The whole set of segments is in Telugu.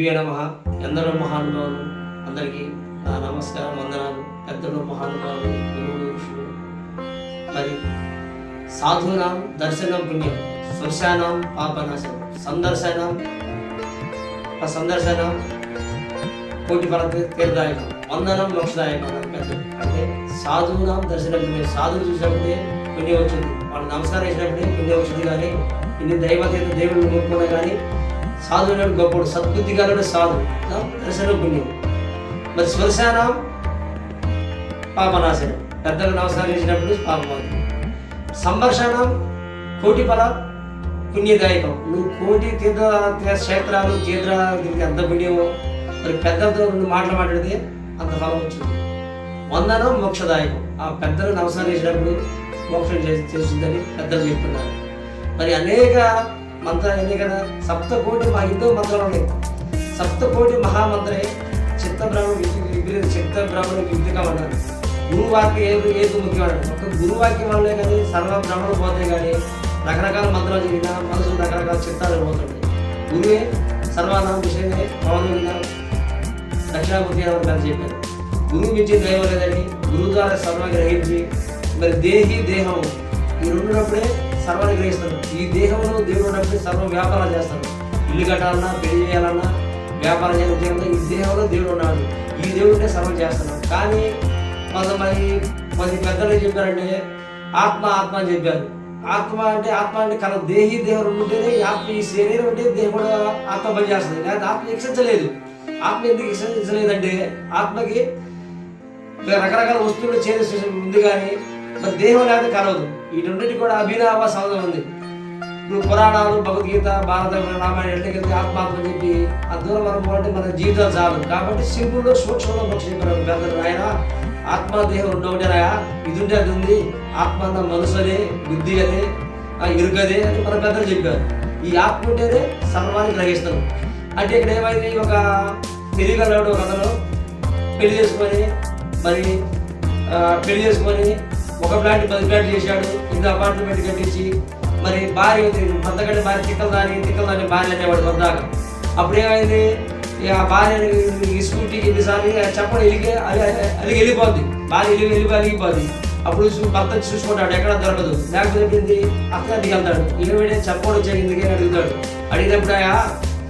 దివ్య నమ. ఎందరో మహానుభావులు అందరికీ నా నమస్కారం వందనాలు. పెద్దలు మహానుభావులు గురువులు ఋషులు. మరి సాధునాం దర్శనం పుణ్యం స్పర్శానాం పాపనాశనం సందర్శనం సందర్శనం కోటి ఫల తీర్థాయకం వందనం మోక్షదాయకం పెద్దలు. అంటే సాధువునాం దర్శనం పుణ్యం. సాధువు చూసినప్పుడే పుణ్యం వచ్చింది. వాళ్ళు నమస్కారం చేసినప్పుడే పుణ్యం వచ్చింది కానీ ఇన్ని దైవతీత దేవుళ్ళు మొక్కున్నా కానీ సాధువుడు గొప్పడు సద్బుద్ధి గలడు సాధు దర్శనజ్ఞుడు పుణ్యం మరి శ్మశానం పాపనాశనం. పెద్దలు నమస్కారం చేసినప్పుడు పాపం. సంభర్షణం కోటి ఫల పుణ్యదాయకం. నువ్వు కోటి తీర్థ క్షేత్రాలు తీర్థ దీనికి ఎంత పుణ్యమో మరి పెద్దలతో రెండు మాటలు మాట్లాడితే అంత ఫలం వచ్చింది. వందనం మోక్షదాయకం. ఆ పెద్దలు నమస్కరించినప్పుడు మోక్షం చేస్తుందని పెద్దలు చెప్తున్నారు. మరి అనేక మంత్ర అనేక సప్త కోటి మా హిందూ మంత్రాలు. ఉన్నాయి సప్త కోటి మహామంత్రే చిత్త బ్రాహ్మణ విగ్రహ చిత్త బ్రహ్మణ విగ్రహం అన్నారు గురువాక్యం ఏది ఏది ముఖ్యం అన్నారు ఒక గురువాక్యం వల్లే కానీ సర్వ బ్రహ్మలు పోతాయి కానీ రకరకాల మంత్రాలు చదివినా మనసు రకరకాల చిత్తాలు పోతుంటాయి. గురువే సర్వానామ విషయమే పవన దక్షిణామూర్తి అని చెప్పారు. గురువు మించి దైవం లేదని గురువు ద్వారా సర్వ గ్రహించి మరి దేహి దేహం. ఈ రెండున్నప్పుడే సర్వాన్ని గ్రహిస్తారు ఈ దేహంలో దేవుడు ఉన్నప్పుడు సర్వం వ్యాపారాలు చేస్తారు. ఇల్లు కట్టాలన్నా పెళ్ళి చేయాలన్నా వ్యాపారం చేయాలన్నా ఈ దేహంలో దేవుడు ఉన్నాడు. ఈ దేవుడినే సర్వం చేస్తున్నాడు కానీ కొంతమంది కొద్ది పెద్దలు చెప్పారంటే ఆత్మ ఆత్మ అని చెప్పారు. ఆత్మ అంటే ఆత్మ అంటే కల దేహి దేహం ఉంటేనే ఆత్మ ఈ శరీరం ఉంటే దేహం కూడా ఆత్మ పనిచేస్తుంది. లేకపోతే ఆత్మ ఎక్సించలేదు ఆత్మ ఎందుకు ఎక్సించలేదంటే ఆత్మకి రకరకాల వస్తువులు చేసే ఉంది కానీ మరి దేహం లేకపోతే కలవదు. వీటన్నిటి కూడా అభినవ సంబంధం ఉంది. ఇప్పుడు పురాణాలు భగవద్గీత భారత రామాయణ ఎట్లకెళ్తే ఆత్మాత్మ చెప్పి ఆ దూరం మనం మన జీవితాలు చాలు. కాబట్టి సింపుల్లో సూక్ష్మంలో పక్షి పెద్దలు. ఆయన ఆత్మదేహం దేహం రెండు ఇది ఉంటే అది ఉంది. ఆత్మ అన్న మనసు అదే బుద్ధి అదే ఆ ఇరుకదే అని మన పెద్దలు చెప్పారు. ఈ ఆత్మ ఉంటేనే సర్వాన్ని గ్రహిస్తాం. అంటే ఇక్కడ ఏమైంది? ఒక తెలియగలడు ఒక అతను పెళ్ళి చేసుకొని మరి పెళ్ళి చేసుకొని ఒక ఫ్లాట్ పది ఫ్లాట్ చేశాడు. ఇంత అపార్ట్మెంట్ కట్టించి. మరి భార్య మందగడ్డ భార్య తిక్కలు దాని తిక్కలు దాని భార్య అనేవాడు వద్దాక అప్పుడు ఏమైంది? ఇక ఆ భార్య ఈ స్కూటీ ఎన్నిసార్లు చెప్పడం ఎలిగి అది వెళ్ళిపోద్ది. భార్య ఎలిగి వెళ్ళిపోయి అలిగిపోద్ది అప్పుడు భర్త చూసుకుంటాడు. ఎక్కడ దొరకదు. లేకపోతే ఏంటి? అత్తగారికి వెళ్తాడు. ఏమైనా చెప్పడం వచ్చాక ఎందుకే అడుగుతాడు. అడిగినప్పుడు ఆయా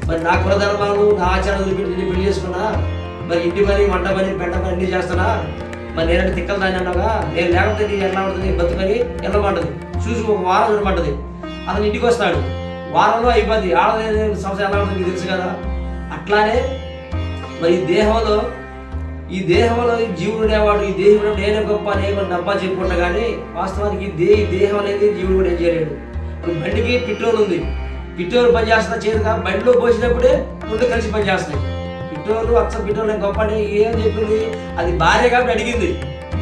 మరి నా కులధర్మాలు నా ఆచారాలు పెళ్ళి చేసుకున్నా? మరి ఇంటి పని వంట పని పెంట పని అన్ని చేస్తున్నా మరి నేనంటే తిక్కలు దాన్ని అన్నాగా నేను లేకపోతే నీ ఎలా ఉంటుంది బతుకని వెళ్ళమంటది చూసి ఒక వారం చూడమంటది అతను ఇంటికి వస్తాడు. వారంలో అయిపోద్ది. ఆడది సంవత్సరం ఎలా ఉంటుంది తెలుసు కదా. అట్లానే మరి ఈ దేహంలో ఈ దేహంలో జీవుడు ఉండేవాడు ఈ దేహంలో నేనే గొప్ప నేను డబ్బా చెప్పుకుంటా కానీ వాస్తవానికి దే ఈ దేహం అనేది జీవుడు కూడా ఏం చేయలేడు. బండికి పెట్రోల్ ఉంది. పెట్రోల్ పనిచేస్తున్నా చేయదుగా బండిలో పోసినప్పుడే ముందు కలిసి పనిచేస్తాయి. పెట్రోల్ అచ్చ పెట్రోల్ గొప్పని ఏం చెప్పింది? అది భార్య కాబట్టి అడిగింది.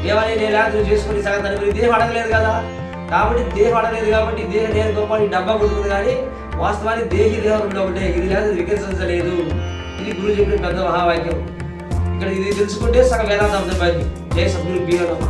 ఏమని నేను లేకపోతే చేసుకుని సగం దాని దేహం అడగలేదు కదా? కాబట్టి దేహం అడగలేదు కాబట్టి దేహం నేను గొప్ప అని డబ్బా కొడుకుంది కానీ వాస్తవానికి దేహి దేహం రెండు ఒకటే. ఇది లేదు వికసించలేదు. ఇది గురువు చెప్పిన పెద్ద మహావాక్యం. ఇక్కడ ఇది తెలుసుకుంటే సగం వేదాంతం అర్థమైంది. జయ సద్గురు బీరమ్మ.